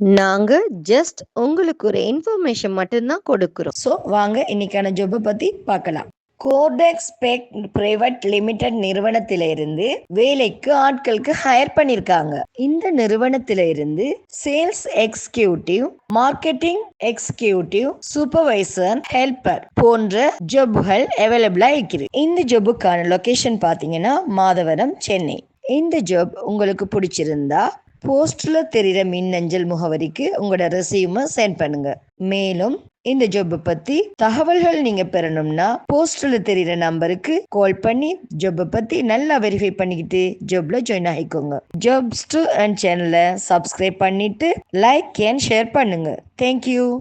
நாங்க ஜஸ்ட் உங்களுக்கு ஒரு இன்ஃபர்மேஷன் மட்டும்தான் கொடுக்கிறோம். ஸோ வாங்க இன்னைக்கான ஜாப்பை பத்தி பார்க்கலாம். கோடெக்ஸ் பெக் பிரைவேட் லிமிடெட் நிறுவனத்தில இருந்து வேலைக்கு ஆட்களுக்கு ஹையர் பண்ணிருக்காங்க. இந்த நிறுவனத்தில இருந்து sales executive marketing executive supervisor helper போன்ற ஜொப்புகள் அவைலபிளா இருக்குது. இந்த ஜாபுக்கான லொகேஷன் பாத்தீங்கன்னா மாதவரம் சென்னை. இந்த ஜாப் உங்களுக்கு பிடிச்சிருந்தா போஸ்டில் தெரிகிற மின்னஞ்சல் முகவரிக்கு உங்களோட ரெசியூமை சென்ட் பண்ணுங்க. மேலும் இந்த ஜாப்பை பத்தி தகவல்கள் நீங்க பெறணும்னா போஸ்டில் தெரிகிற நம்பருக்கு கால் பண்ணி ஜாப்பை பத்தி நல்லா வெரிஃபை பண்ணிக்கிட்டு ஜொப்ல ஜாயின் ஆகிக்கோங்க. ஜொப்ஸ் டு அண்ட் சேனலை சப்ஸ்கிரைப் பண்ணிட்டு லைக் அண்ட் ஷேர் பண்ணுங்க. Thank you